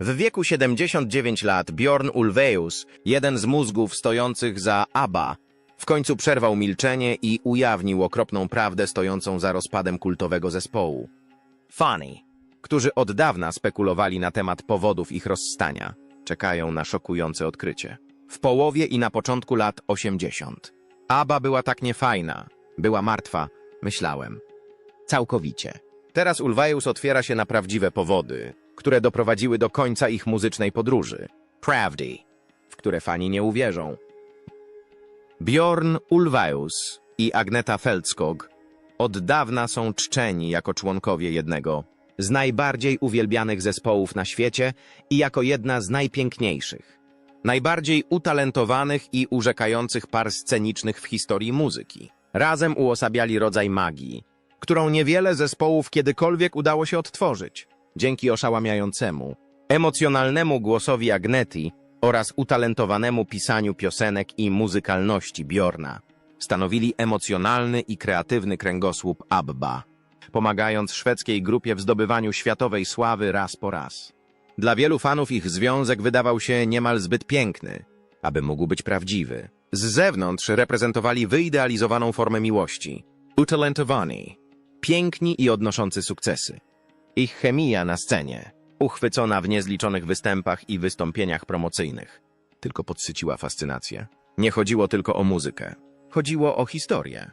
W wieku 79 lat Bjorn Ulvaeus, jeden z mózgów stojących za ABBA, w końcu przerwał milczenie i ujawnił okropną prawdę stojącą za rozpadem kultowego zespołu. Funny, którzy od dawna spekulowali na temat powodów ich rozstania, czekają na szokujące odkrycie. W połowie i na początku lat 80. ABBA była tak niefajna, była martwa, myślałem. Całkowicie. Teraz Ulvaeus otwiera się na prawdziwe powody, które doprowadziły do końca ich muzycznej podróży. Prawdy, w które fani nie uwierzą. Bjorn Ulvaeus i Agneta Feldskog od dawna są czczeni jako członkowie jednego z najbardziej uwielbianych zespołów na świecie i jako jedna z najpiękniejszych, najbardziej utalentowanych i urzekających par scenicznych w historii muzyki. Razem uosabiali rodzaj magii, którą niewiele zespołów kiedykolwiek udało się odtworzyć. Dzięki oszałamiającemu, emocjonalnemu głosowi Agneti oraz utalentowanemu pisaniu piosenek i muzykalności Bjorna, stanowili emocjonalny i kreatywny kręgosłup ABBA, pomagając szwedzkiej grupie w zdobywaniu światowej sławy raz po raz. Dla wielu fanów ich związek wydawał się niemal zbyt piękny, aby mógł być prawdziwy. Z zewnątrz reprezentowali wyidealizowaną formę miłości, utalentowani, piękni i odnoszący sukcesy. Ich chemia na scenie, uchwycona w niezliczonych występach i wystąpieniach promocyjnych, tylko podsyciła fascynację. Nie chodziło tylko o muzykę. Chodziło o historię.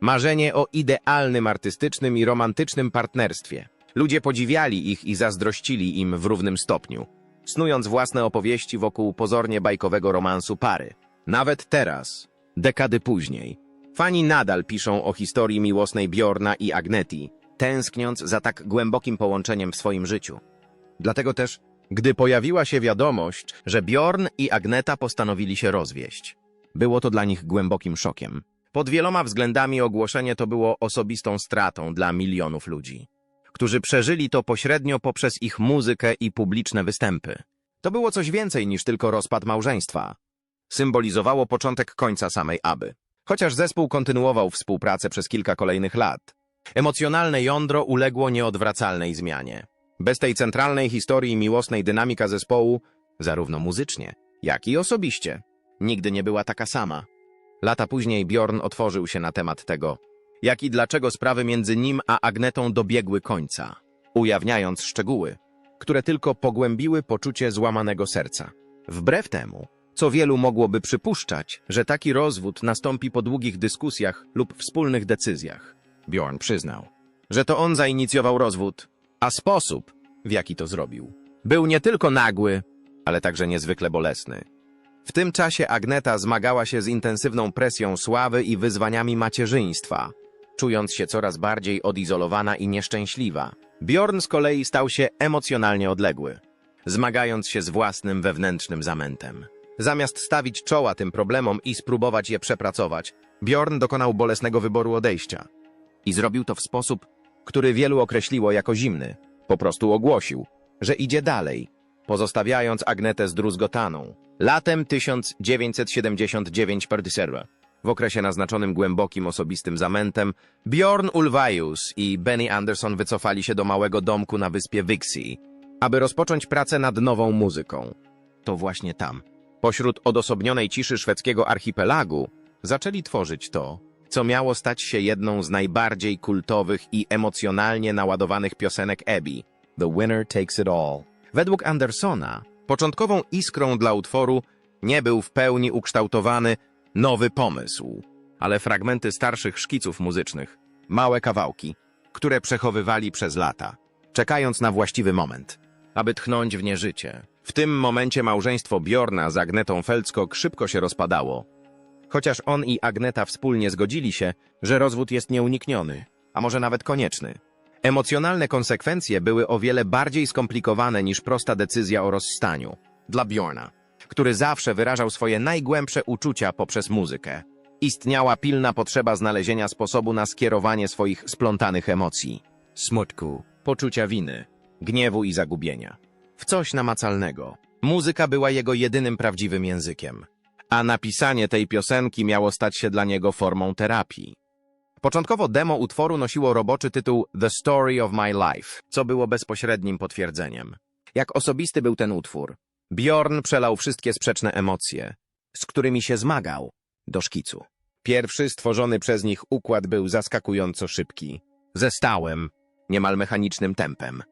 Marzenie o idealnym artystycznym i romantycznym partnerstwie. Ludzie podziwiali ich i zazdrościli im w równym stopniu, snując własne opowieści wokół pozornie bajkowego romansu pary. Nawet teraz, dekady później, fani nadal piszą o historii miłosnej Bjorna i Agneti, tęskniąc za tak głębokim połączeniem w swoim życiu. Dlatego też, gdy pojawiła się wiadomość, że Bjorn i Agneta postanowili się rozwieść, było to dla nich głębokim szokiem. Pod wieloma względami ogłoszenie to było osobistą stratą dla milionów ludzi, którzy przeżyli to pośrednio poprzez ich muzykę i publiczne występy. To było coś więcej niż tylko rozpad małżeństwa. Symbolizowało początek końca samej Aby. Chociaż zespół kontynuował współpracę przez kilka kolejnych lat, emocjonalne jądro uległo nieodwracalnej zmianie. Bez tej centralnej historii miłosnej dynamika zespołu, zarówno muzycznie, jak i osobiście, nigdy nie była taka sama. Lata później Bjorn otworzył się na temat tego, jak i dlaczego sprawy między nim a Agnetą dobiegły końca, ujawniając szczegóły, które tylko pogłębiły poczucie złamanego serca. Wbrew temu, co wielu mogłoby przypuszczać, że taki rozwód nastąpi po długich dyskusjach lub wspólnych decyzjach. Bjorn przyznał, że to on zainicjował rozwód, a sposób, w jaki to zrobił, był nie tylko nagły, ale także niezwykle bolesny. W tym czasie Agneta zmagała się z intensywną presją sławy i wyzwaniami macierzyństwa, czując się coraz bardziej odizolowana i nieszczęśliwa. Bjorn z kolei stał się emocjonalnie odległy, zmagając się z własnym wewnętrznym zamętem. Zamiast stawić czoła tym problemom i spróbować je przepracować, Bjorn dokonał bolesnego wyboru odejścia. I zrobił to w sposób, który wielu określiło jako zimny. Po prostu ogłosił, że idzie dalej, pozostawiając Agnetę zdruzgotaną. Latem 1979 Perdiserra, w okresie naznaczonym głębokim osobistym zamętem, Bjorn Ulvaeus i Benny Anderson wycofali się do małego domku na wyspie Vixie, aby rozpocząć pracę nad nową muzyką. To właśnie tam, pośród odosobnionej ciszy szwedzkiego archipelagu, zaczęli tworzyć to, co miało stać się jedną z najbardziej kultowych i emocjonalnie naładowanych piosenek Abby, The Winner Takes It All. Według Andersona, początkową iskrą dla utworu nie był w pełni ukształtowany nowy pomysł, ale fragmenty starszych szkiców muzycznych, małe kawałki, które przechowywali przez lata, czekając na właściwy moment, aby tchnąć w nie życie. W tym momencie małżeństwo Bjorna z Agnetą Feldskog szybko się rozpadało, chociaż on i Agneta wspólnie zgodzili się, że rozwód jest nieunikniony, a może nawet konieczny. Emocjonalne konsekwencje były o wiele bardziej skomplikowane niż prosta decyzja o rozstaniu. Dla Bjorna, który zawsze wyrażał swoje najgłębsze uczucia poprzez muzykę, istniała pilna potrzeba znalezienia sposobu na skierowanie swoich splątanych emocji. Smutku, poczucia winy, gniewu i zagubienia. W coś namacalnego. Muzyka była jego jedynym prawdziwym językiem a napisanie tej piosenki miało stać się dla niego formą terapii. Początkowo demo utworu nosiło roboczy tytuł The Story of My Life, co było bezpośrednim potwierdzeniem. Jak osobisty był ten utwór. Bjorn przelał wszystkie sprzeczne emocje, z którymi się zmagał, do szkicu. Pierwszy stworzony przez nich układ był zaskakująco szybki, ze stałym, niemal mechanicznym tempem.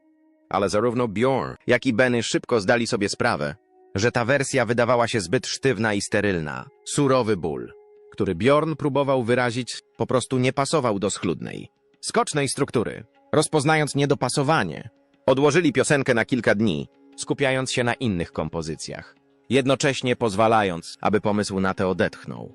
Ale zarówno Bjorn, jak i Benny szybko zdali sobie sprawę, że ta wersja wydawała się zbyt sztywna i sterylna. Surowy ból, który Bjorn próbował wyrazić, po prostu nie pasował do schludnej, skocznej struktury. Rozpoznając niedopasowanie, odłożyli piosenkę na kilka dni, skupiając się na innych kompozycjach, jednocześnie pozwalając, aby pomysł na te odetchnął.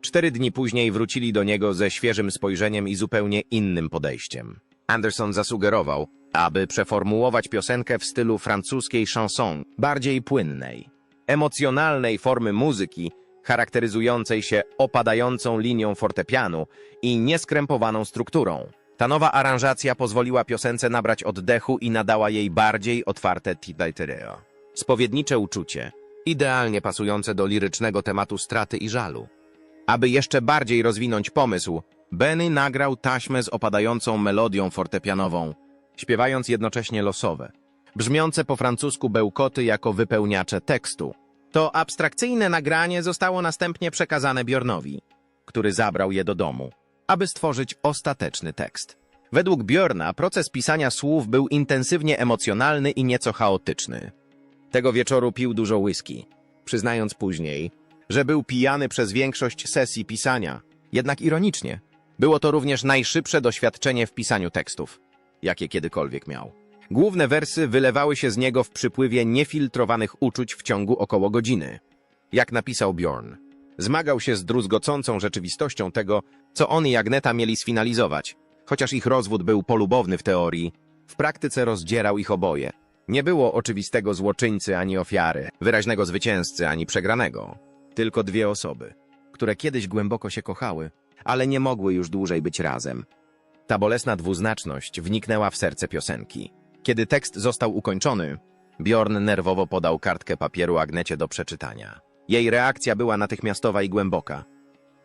Cztery dni później wrócili do niego ze świeżym spojrzeniem i zupełnie innym podejściem. Anderson zasugerował, aby przeformułować piosenkę w stylu francuskiej chanson, bardziej płynnej, emocjonalnej formy muzyki, charakteryzującej się opadającą linią fortepianu i nieskrępowaną strukturą. Ta nowa aranżacja pozwoliła piosence nabrać oddechu i nadała jej bardziej otwarte titlatereo. Spowiednicze uczucie, idealnie pasujące do lirycznego tematu straty i żalu. Aby jeszcze bardziej rozwinąć pomysł, Benny nagrał taśmę z opadającą melodią fortepianową, śpiewając jednocześnie losowe, brzmiące po francusku bełkoty jako wypełniacze tekstu. To abstrakcyjne nagranie zostało następnie przekazane Bjornowi, który zabrał je do domu, aby stworzyć ostateczny tekst. Według Bjorna proces pisania słów był intensywnie emocjonalny i nieco chaotyczny. Tego wieczoru pił dużo whisky, przyznając później, że był pijany przez większość sesji pisania. Jednak ironicznie, było to również najszybsze doświadczenie w pisaniu tekstów, jakie kiedykolwiek miał. Główne wersy wylewały się z niego w przypływie niefiltrowanych uczuć w ciągu około godziny. Jak napisał Bjorn, zmagał się z druzgocącą rzeczywistością tego, co on i Agneta mieli sfinalizować. Chociaż ich rozwód był polubowny w teorii, w praktyce rozdzierał ich oboje. Nie było oczywistego złoczyńcy ani ofiary, wyraźnego zwycięzcy ani przegranego. Tylko dwie osoby, które kiedyś głęboko się kochały, ale nie mogły już dłużej być razem. Ta bolesna dwuznaczność wniknęła w serce piosenki. Kiedy tekst został ukończony, Bjorn nerwowo podał kartkę papieru Agnecie do przeczytania. Jej reakcja była natychmiastowa i głęboka.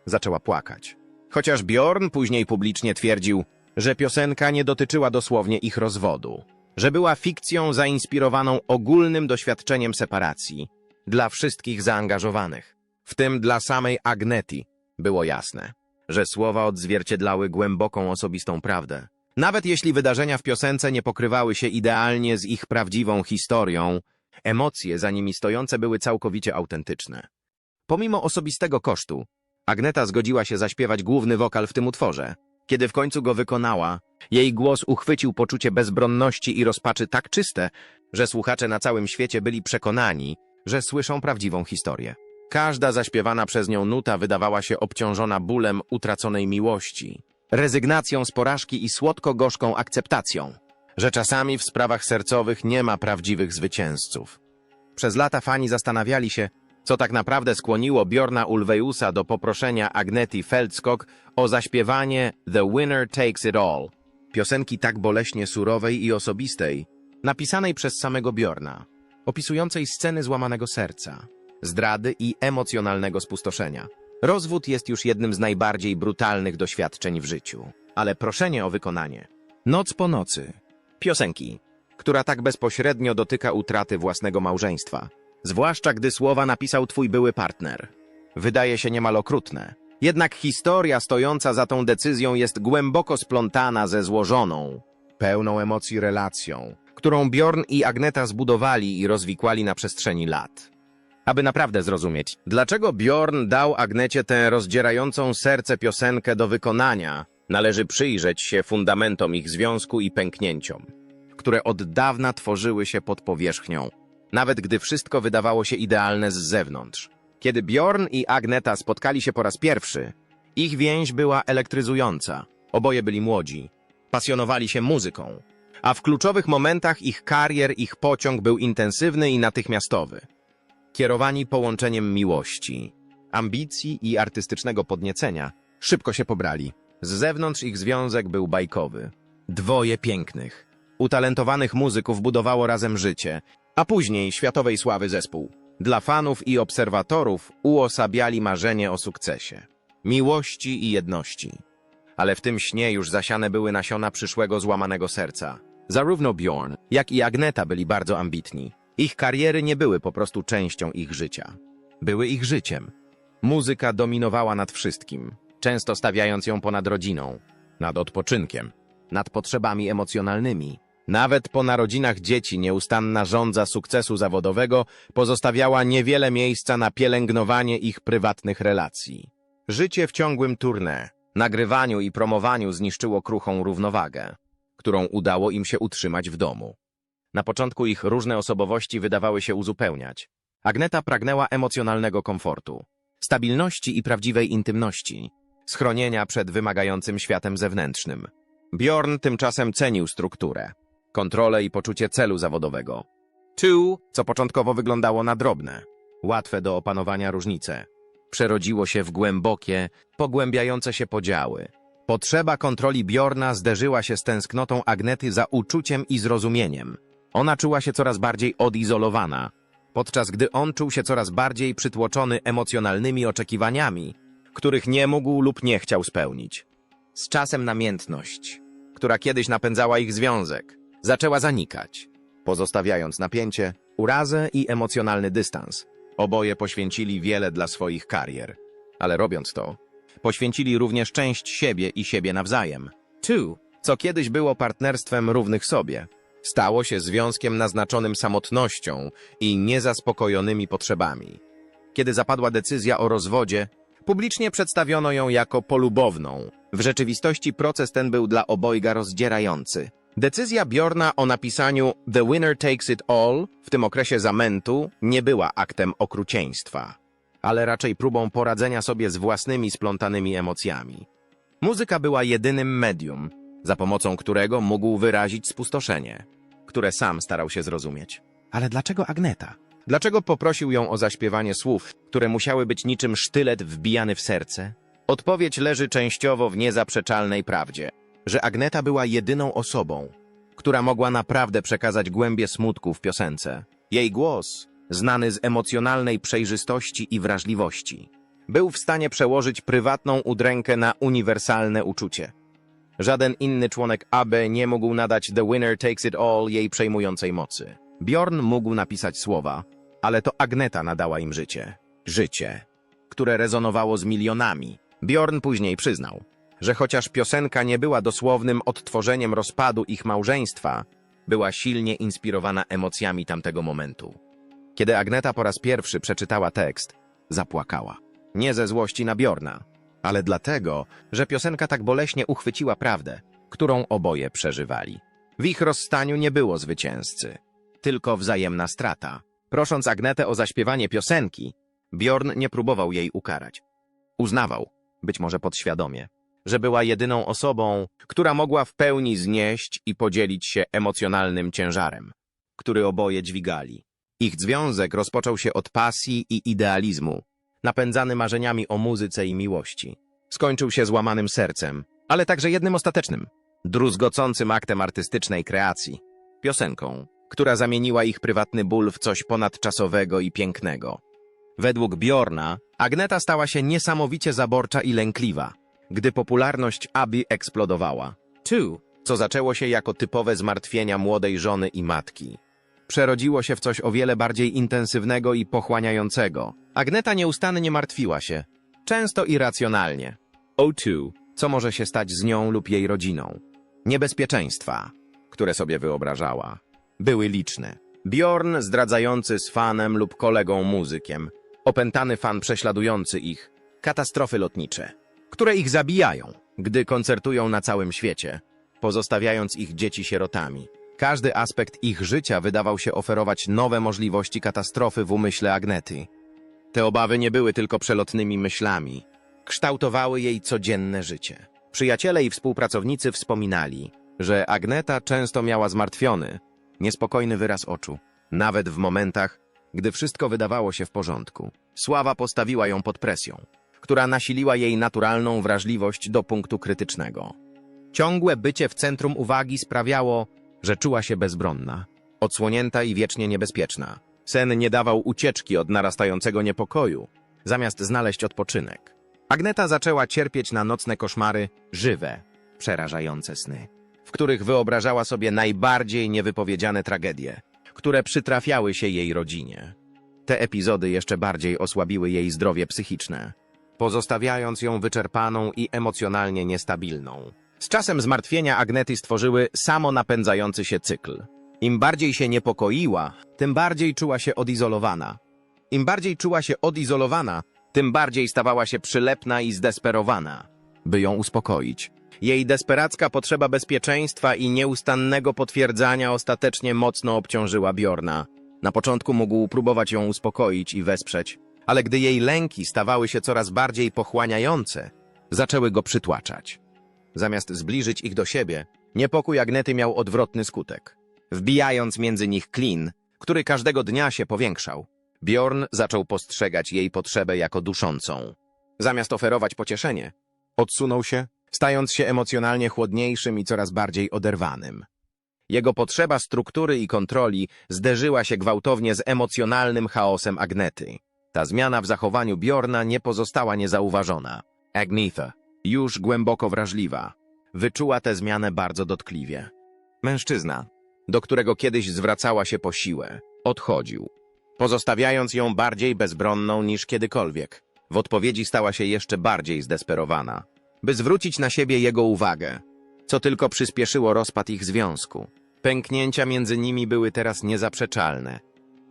Zaczęła płakać. Chociaż Bjorn później publicznie twierdził, że piosenka nie dotyczyła dosłownie ich rozwodu, że była fikcją zainspirowaną ogólnym doświadczeniem separacji dla wszystkich zaangażowanych, w tym dla samej Agneti, było jasne, że słowa odzwierciedlały głęboką osobistą prawdę. Nawet jeśli wydarzenia w piosence nie pokrywały się idealnie z ich prawdziwą historią, emocje za nimi stojące były całkowicie autentyczne. Pomimo osobistego kosztu, Agneta zgodziła się zaśpiewać główny wokal w tym utworze. Kiedy w końcu go wykonała, jej głos uchwycił poczucie bezbronności i rozpaczy tak czyste, że słuchacze na całym świecie byli przekonani, że słyszą prawdziwą historię. Każda zaśpiewana przez nią nuta wydawała się obciążona bólem utraconej miłości, rezygnacją z porażki i słodko-gorzką akceptacją, że czasami w sprawach sercowych nie ma prawdziwych zwycięzców. Przez lata fani zastanawiali się, co tak naprawdę skłoniło Bjorna Ulveusa do poproszenia Agneti Feldskog o zaśpiewanie The Winner Takes It All, piosenki tak boleśnie surowej i osobistej, napisanej przez samego Bjorna, opisującej sceny złamanego serca, zdrady i emocjonalnego spustoszenia. Rozwód jest już jednym z najbardziej brutalnych doświadczeń w życiu, ale proszenie o wykonanie. Noc po nocy. Piosenki, która tak bezpośrednio dotyka utraty własnego małżeństwa, zwłaszcza gdy słowa napisał twój były partner. Wydaje się niemal okrutne. Jednak historia stojąca za tą decyzją jest głęboko splątana ze złożoną, pełną emocji relacją, którą Bjorn i Agneta zbudowali i rozwikłali na przestrzeni lat. Aby naprawdę zrozumieć, dlaczego Bjorn dał Agnecie tę rozdzierającą serce piosenkę do wykonania, należy przyjrzeć się fundamentom ich związku i pęknięciom, które od dawna tworzyły się pod powierzchnią, nawet gdy wszystko wydawało się idealne z zewnątrz. Kiedy Bjorn i Agneta spotkali się po raz pierwszy, ich więź była elektryzująca. Oboje byli młodzi, pasjonowali się muzyką, a w kluczowych momentach ich karier, ich pociąg był intensywny i natychmiastowy. Kierowani połączeniem miłości, ambicji i artystycznego podniecenia, szybko się pobrali. Z zewnątrz ich związek był bajkowy. Dwoje pięknych, utalentowanych muzyków budowało razem życie, a później światowej sławy zespół. Dla fanów i obserwatorów uosabiali marzenie o sukcesie, miłości i jedności. Ale w tym śnie już zasiane były nasiona przyszłego złamanego serca. Zarówno Bjorn, jak i Agneta byli bardzo ambitni. Ich kariery nie były po prostu częścią ich życia. Były ich życiem. Muzyka dominowała nad wszystkim, często stawiając ją ponad rodziną, nad odpoczynkiem, nad potrzebami emocjonalnymi. Nawet po narodzinach dzieci nieustanna żądza sukcesu zawodowego pozostawiała niewiele miejsca na pielęgnowanie ich prywatnych relacji. Życie w ciągłym tournée, nagrywaniu i promowaniu zniszczyło kruchą równowagę, którą udało im się utrzymać w domu. Na początku ich różne osobowości wydawały się uzupełniać. Agneta pragnęła emocjonalnego komfortu, stabilności i prawdziwej intymności, schronienia przed wymagającym światem zewnętrznym. Bjorn tymczasem cenił strukturę, kontrolę i poczucie celu zawodowego. Tu, co początkowo wyglądało na drobne, łatwe do opanowania różnice, przerodziło się w głębokie, pogłębiające się podziały. Potrzeba kontroli Bjorna zderzyła się z tęsknotą Agnety za uczuciem i zrozumieniem. Ona czuła się coraz bardziej odizolowana, podczas gdy on czuł się coraz bardziej przytłoczony emocjonalnymi oczekiwaniami, których nie mógł lub nie chciał spełnić. Z czasem namiętność, która kiedyś napędzała ich związek, zaczęła zanikać, pozostawiając napięcie, urazę i emocjonalny dystans. Oboje poświęcili wiele dla swoich karier, ale robiąc to, poświęcili również część siebie i siebie nawzajem. Tu, co kiedyś było partnerstwem równych sobie, stało się związkiem naznaczonym samotnością i niezaspokojonymi potrzebami. Kiedy zapadła decyzja o rozwodzie, publicznie przedstawiono ją jako polubowną. W rzeczywistości proces ten był dla obojga rozdzierający. Decyzja Bjorna o napisaniu The Winner Takes It All w tym okresie zamętu nie była aktem okrucieństwa, ale raczej próbą poradzenia sobie z własnymi splątanymi emocjami. Muzyka była jedynym medium, za pomocą którego mógł wyrazić spustoszenie, które sam starał się zrozumieć. Ale dlaczego Agneta? Dlaczego poprosił ją o zaśpiewanie słów, które musiały być niczym sztylet wbijany w serce? Odpowiedź leży częściowo w niezaprzeczalnej prawdzie, że Agneta była jedyną osobą, która mogła naprawdę przekazać głębie smutku w piosence. Jej głos, znany z emocjonalnej przejrzystości i wrażliwości, był w stanie przełożyć prywatną udrękę na uniwersalne uczucie. Żaden inny członek AB nie mógł nadać The Winner Takes It All jej przejmującej mocy. Bjorn mógł napisać słowa, ale to Agneta nadała im życie. Życie, które rezonowało z milionami. Bjorn później przyznał, że chociaż piosenka nie była dosłownym odtworzeniem rozpadu ich małżeństwa, była silnie inspirowana emocjami tamtego momentu. Kiedy Agneta po raz pierwszy przeczytała tekst, zapłakała. Nie ze złości na Bjorna, ale dlatego, że piosenka tak boleśnie uchwyciła prawdę, którą oboje przeżywali. W ich rozstaniu nie było zwycięzcy, tylko wzajemna strata. Prosząc Agnetę o zaśpiewanie piosenki, Bjorn nie próbował jej ukarać. Uznawał, być może podświadomie, że była jedyną osobą, która mogła w pełni znieść i podzielić się emocjonalnym ciężarem, który oboje dźwigali. Ich związek rozpoczął się od pasji i idealizmu, napędzany marzeniami o muzyce i miłości. Skończył się złamanym sercem, ale także jednym ostatecznym, druzgocącym aktem artystycznej kreacji, piosenką, która zamieniła ich prywatny ból w coś ponadczasowego i pięknego. Według Bjorna, Agneta stała się niesamowicie zaborcza i lękliwa, gdy popularność Abi eksplodowała. Tu, co zaczęło się jako typowe zmartwienia młodej żony i matki, przerodziło się w coś o wiele bardziej intensywnego i pochłaniającego. Agneta nieustannie martwiła się, często irracjonalnie. O tu, co może się stać z nią lub jej rodziną. Niebezpieczeństwa, które sobie wyobrażała, były liczne. Bjorn zdradzający z fanem lub kolegą muzykiem, opętany fan prześladujący ich, katastrofy lotnicze, które ich zabijają, gdy koncertują na całym świecie, pozostawiając ich dzieci sierotami. Każdy aspekt ich życia wydawał się oferować nowe możliwości katastrofy w umyśle Agnety. Te obawy nie były tylko przelotnymi myślami, kształtowały jej codzienne życie. Przyjaciele i współpracownicy wspominali, że Agneta często miała zmartwiony, niespokojny wyraz oczu, nawet w momentach, gdy wszystko wydawało się w porządku. Sława postawiła ją pod presją, która nasiliła jej naturalną wrażliwość do punktu krytycznego. Ciągłe bycie w centrum uwagi sprawiało, że czuła się bezbronna, odsłonięta i wiecznie niebezpieczna. Sen nie dawał ucieczki od narastającego niepokoju, zamiast znaleźć odpoczynek. Agneta zaczęła cierpieć na nocne koszmary, żywe, przerażające sny, w których wyobrażała sobie najbardziej niewypowiedziane tragedie, które przytrafiały się jej rodzinie. Te epizody jeszcze bardziej osłabiły jej zdrowie psychiczne, pozostawiając ją wyczerpaną i emocjonalnie niestabilną. Z czasem zmartwienia Agnety stworzyły samo napędzający się cykl. Im bardziej się niepokoiła, tym bardziej czuła się odizolowana. Im bardziej czuła się odizolowana, tym bardziej stawała się przylepna i zdesperowana. By ją uspokoić, jej desperacka potrzeba bezpieczeństwa i nieustannego potwierdzania ostatecznie mocno obciążyła Bjorna. Na początku mógł próbować ją uspokoić i wesprzeć, ale gdy jej lęki stawały się coraz bardziej pochłaniające, zaczęły go przytłaczać. Zamiast zbliżyć ich do siebie, niepokój Agnety miał odwrotny skutek. Wbijając między nich klin, który każdego dnia się powiększał, Bjorn zaczął postrzegać jej potrzebę jako duszącą. Zamiast oferować pocieszenie, odsunął się, stając się emocjonalnie chłodniejszym i coraz bardziej oderwanym. Jego potrzeba struktury i kontroli zderzyła się gwałtownie z emocjonalnym chaosem Agnety. Ta zmiana w zachowaniu Bjorna nie pozostała niezauważona. Agnetha, już głęboko wrażliwa, wyczuła tę zmianę bardzo dotkliwie. Mężczyzna, do którego kiedyś zwracała się po siłę, odchodził, pozostawiając ją bardziej bezbronną niż kiedykolwiek. W odpowiedzi stała się jeszcze bardziej zdesperowana, by zwrócić na siebie jego uwagę, co tylko przyspieszyło rozpad ich związku. Pęknięcia między nimi były teraz niezaprzeczalne.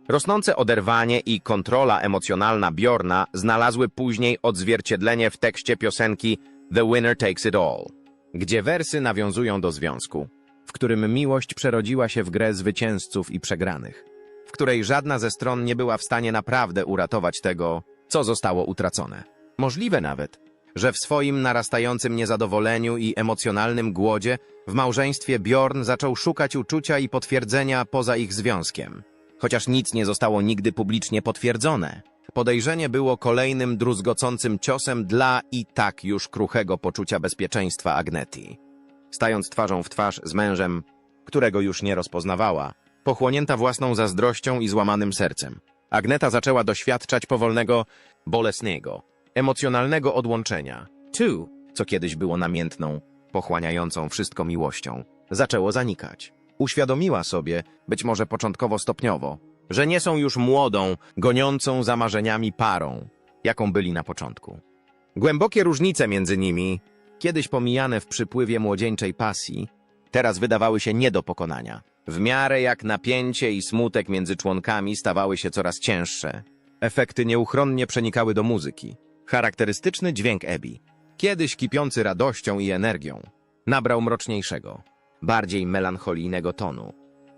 Rosnące oderwanie i kontrola emocjonalna Bjorna znalazły później odzwierciedlenie w tekście piosenki The Winner Takes It All, gdzie wersy nawiązują do związku, w którym miłość przerodziła się w grę zwycięzców i przegranych, w której żadna ze stron nie była w stanie naprawdę uratować tego, co zostało utracone. Możliwe nawet, że w swoim narastającym niezadowoleniu i emocjonalnym głodzie w małżeństwie Bjorn zaczął szukać uczucia i potwierdzenia poza ich związkiem. Chociaż nic nie zostało nigdy publicznie potwierdzone, podejrzenie było kolejnym druzgocącym ciosem dla i tak już kruchego poczucia bezpieczeństwa Agneti. Stając twarzą w twarz z mężem, którego już nie rozpoznawała, pochłonięta własną zazdrością i złamanym sercem, Agneta zaczęła doświadczać powolnego, bolesnego, emocjonalnego odłączenia. Tu, co kiedyś było namiętną, pochłaniającą wszystko miłością, zaczęło zanikać. Uświadomiła sobie, być może początkowo stopniowo, że nie są już młodą, goniącą za marzeniami parą, jaką byli na początku. Głębokie różnice między nimi, kiedyś pomijane w przypływie młodzieńczej pasji, teraz wydawały się nie do pokonania. W miarę jak napięcie i smutek między członkami stawały się coraz cięższe, efekty nieuchronnie przenikały do muzyki. Charakterystyczny dźwięk Ebi, kiedyś kipiący radością i energią, nabrał mroczniejszego, bardziej melancholijnego tonu.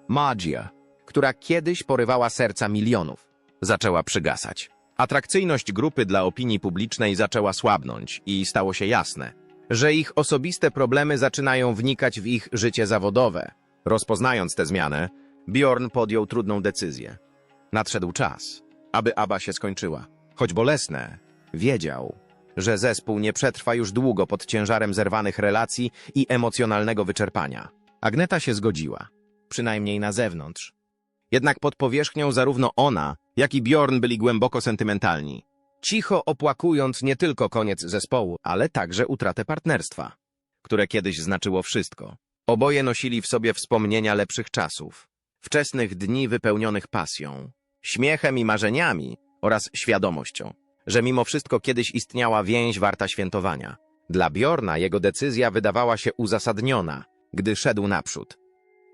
Magia, która kiedyś porywała serca milionów, zaczęła przygasać. Atrakcyjność grupy dla opinii publicznej zaczęła słabnąć i stało się jasne, że ich osobiste problemy zaczynają wnikać w ich życie zawodowe. Rozpoznając tę zmianę, Bjorn podjął trudną decyzję. Nadszedł czas, aby Aba się skończyła. Choć bolesne, wiedział, że zespół nie przetrwa już długo pod ciężarem zerwanych relacji i emocjonalnego wyczerpania. Agneta się zgodziła, przynajmniej na zewnątrz. Jednak pod powierzchnią zarówno ona, jak i Bjorn byli głęboko sentymentalni, cicho opłakując nie tylko koniec zespołu, ale także utratę partnerstwa, które kiedyś znaczyło wszystko. Oboje nosili w sobie wspomnienia lepszych czasów, wczesnych dni wypełnionych pasją, śmiechem i marzeniami oraz świadomością, że mimo wszystko kiedyś istniała więź warta świętowania. Dla Bjorna jego decyzja wydawała się uzasadniona, gdy szedł naprzód.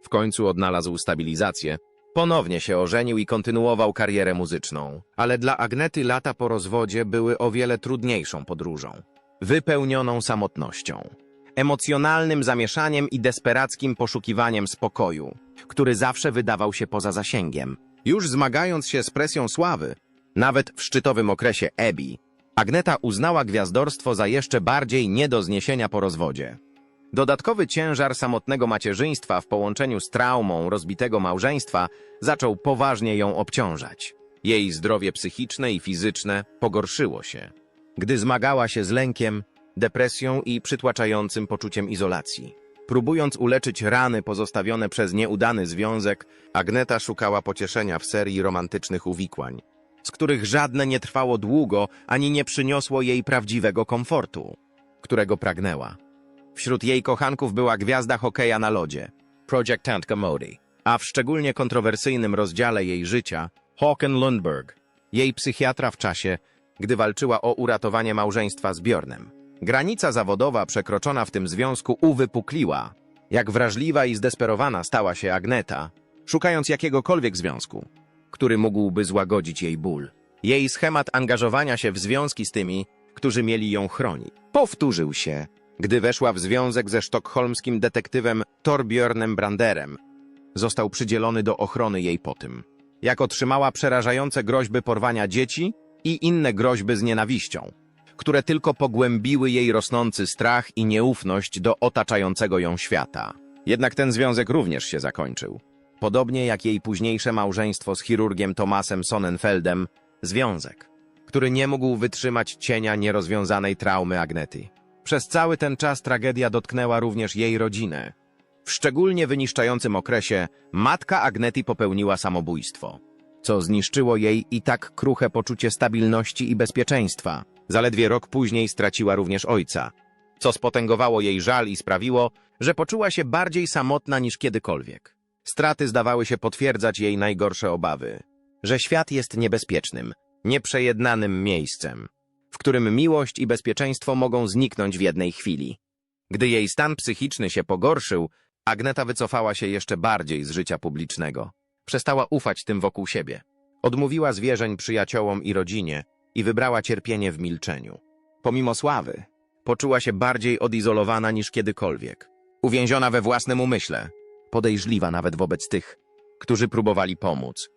W końcu odnalazł stabilizację, ponownie się ożenił i kontynuował karierę muzyczną. Ale dla Agnety lata po rozwodzie były o wiele trudniejszą podróżą. Wypełnioną samotnością, emocjonalnym zamieszaniem i desperackim poszukiwaniem spokoju, który zawsze wydawał się poza zasięgiem. Już zmagając się z presją sławy, nawet w szczytowym okresie Ebi, Agneta uznała gwiazdorstwo za jeszcze bardziej nie do zniesienia po rozwodzie. Dodatkowy ciężar samotnego macierzyństwa w połączeniu z traumą rozbitego małżeństwa zaczął poważnie ją obciążać. Jej zdrowie psychiczne i fizyczne pogorszyło się, gdy zmagała się z lękiem, depresją i przytłaczającym poczuciem izolacji. Próbując uleczyć rany pozostawione przez nieudany związek, Agneta szukała pocieszenia w serii romantycznych uwikłań, z których żadne nie trwało długo ani nie przyniosło jej prawdziwego komfortu, którego pragnęła. Wśród jej kochanków była gwiazda hokeja na lodzie, projektantka Modi, a w szczególnie kontrowersyjnym rozdziale jej życia Håkan Lundberg, jej psychiatra w czasie, gdy walczyła o uratowanie małżeństwa z Bjornem. Granica zawodowa przekroczona w tym związku uwypukliła, jak wrażliwa i zdesperowana stała się Agneta, szukając jakiegokolwiek związku, który mógłby złagodzić jej ból. Jej schemat angażowania się w związki z tymi, którzy mieli ją chronić, powtórzył się, gdy weszła w związek ze sztokholmskim detektywem Torbjörnem Branderem. Został przydzielony do ochrony jej po tym, jak otrzymała przerażające groźby porwania dzieci i inne groźby z nienawiścią, które tylko pogłębiły jej rosnący strach i nieufność do otaczającego ją świata. Jednak ten związek również się zakończył. Podobnie jak jej późniejsze małżeństwo z chirurgiem Tomasem Sonnenfeldem, związek, który nie mógł wytrzymać cienia nierozwiązanej traumy Agnety. Przez cały ten czas tragedia dotknęła również jej rodzinę. W szczególnie wyniszczającym okresie matka Agnety popełniła samobójstwo, co zniszczyło jej i tak kruche poczucie stabilności i bezpieczeństwa. Zaledwie rok później straciła również ojca, co spotęgowało jej żal i sprawiło, że poczuła się bardziej samotna niż kiedykolwiek. Straty zdawały się potwierdzać jej najgorsze obawy, że świat jest niebezpiecznym, nieprzejednanym miejscem, którym miłość i bezpieczeństwo mogą zniknąć w jednej chwili. Gdy jej stan psychiczny się pogorszył, Agneta wycofała się jeszcze bardziej z życia publicznego. Przestała ufać tym wokół siebie. Odmówiła zwierzeń przyjaciołom i rodzinie i wybrała cierpienie w milczeniu. Pomimo sławy, poczuła się bardziej odizolowana niż kiedykolwiek. Uwięziona we własnym umyśle, podejrzliwa nawet wobec tych, którzy próbowali pomóc.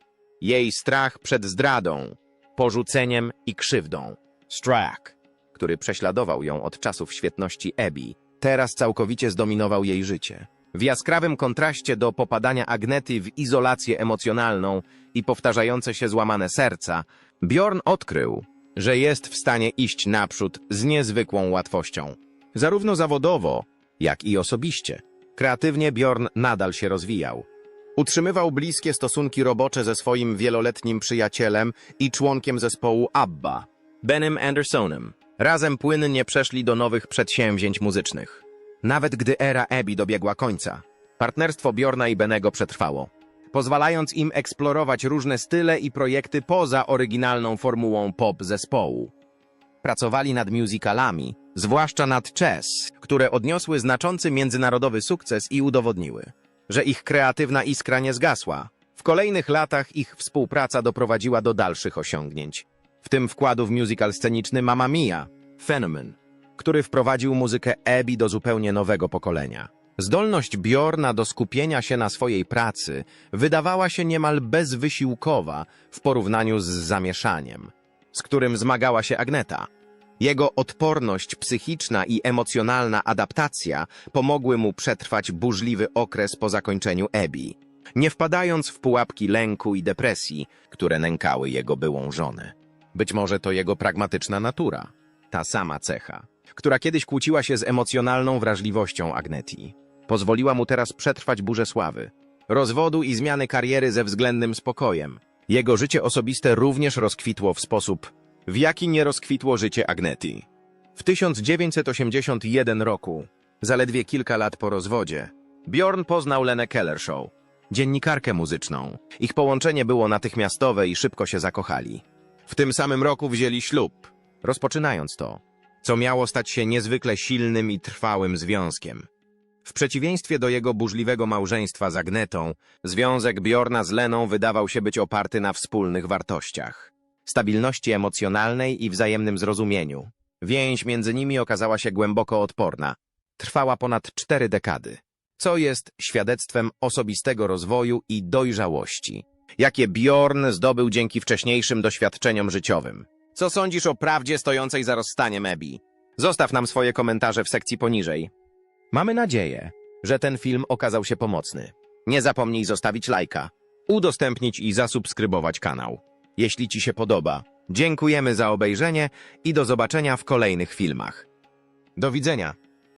Jej strach przed zdradą, porzuceniem i krzywdą. Strach, który prześladował ją od czasów świetności Ebi, teraz całkowicie zdominował jej życie. W jaskrawym kontraście do popadania Agnety w izolację emocjonalną i powtarzające się złamane serca, Bjorn odkrył, że jest w stanie iść naprzód z niezwykłą łatwością. Zarówno zawodowo, jak i osobiście. Kreatywnie Bjorn nadal się rozwijał. Utrzymywał bliskie stosunki robocze ze swoim wieloletnim przyjacielem i członkiem zespołu ABBA, Benem Andersonem. Razem płynnie przeszli do nowych przedsięwzięć muzycznych. Nawet gdy era Abby dobiegła końca, partnerstwo Bjorna i Benego przetrwało, pozwalając im eksplorować różne style i projekty poza oryginalną formułą pop zespołu. Pracowali nad musicalami, zwłaszcza nad Chess, które odniosły znaczący międzynarodowy sukces i udowodniły, że ich kreatywna iskra nie zgasła. W kolejnych latach ich współpraca doprowadziła do dalszych osiągnięć, w tym wkładu w musical sceniczny Mamma Mia, Phenomen, który wprowadził muzykę Abby do zupełnie nowego pokolenia. Zdolność Bjorna do skupienia się na swojej pracy wydawała się niemal bezwysiłkowa w porównaniu z zamieszaniem, z którym zmagała się Agneta. Jego odporność psychiczna i emocjonalna adaptacja pomogły mu przetrwać burzliwy okres po zakończeniu Abby, nie wpadając w pułapki lęku i depresji, które nękały jego byłą żonę. Być może to jego pragmatyczna natura, ta sama cecha, która kiedyś kłóciła się z emocjonalną wrażliwością Agneti. Pozwoliła mu teraz przetrwać burzę sławy, rozwodu i zmiany kariery ze względnym spokojem. Jego życie osobiste również rozkwitło w sposób, w jaki nie rozkwitło życie Agneti. W 1981 roku, zaledwie kilka lat po rozwodzie, Bjorn poznał Lenę Kellershow, dziennikarkę muzyczną. Ich połączenie było natychmiastowe i szybko się zakochali. W tym samym roku wzięli ślub, rozpoczynając to, co miało stać się niezwykle silnym i trwałym związkiem. W przeciwieństwie do jego burzliwego małżeństwa z Agnetą, związek Bjorna z Leną wydawał się być oparty na wspólnych wartościach. Stabilności emocjonalnej i wzajemnym zrozumieniu. Więź między nimi okazała się głęboko odporna. Trwała ponad cztery dekady, co jest świadectwem osobistego rozwoju i dojrzałości, jakie Bjorn zdobył dzięki wcześniejszym doświadczeniom życiowym. Co sądzisz o prawdzie stojącej za rozstaniem Ebi? Zostaw nam swoje komentarze w sekcji poniżej. Mamy nadzieję, że ten film okazał się pomocny. Nie zapomnij zostawić lajka, udostępnić i zasubskrybować kanał. Jeśli Ci się podoba, dziękujemy za obejrzenie i do zobaczenia w kolejnych filmach. Do widzenia!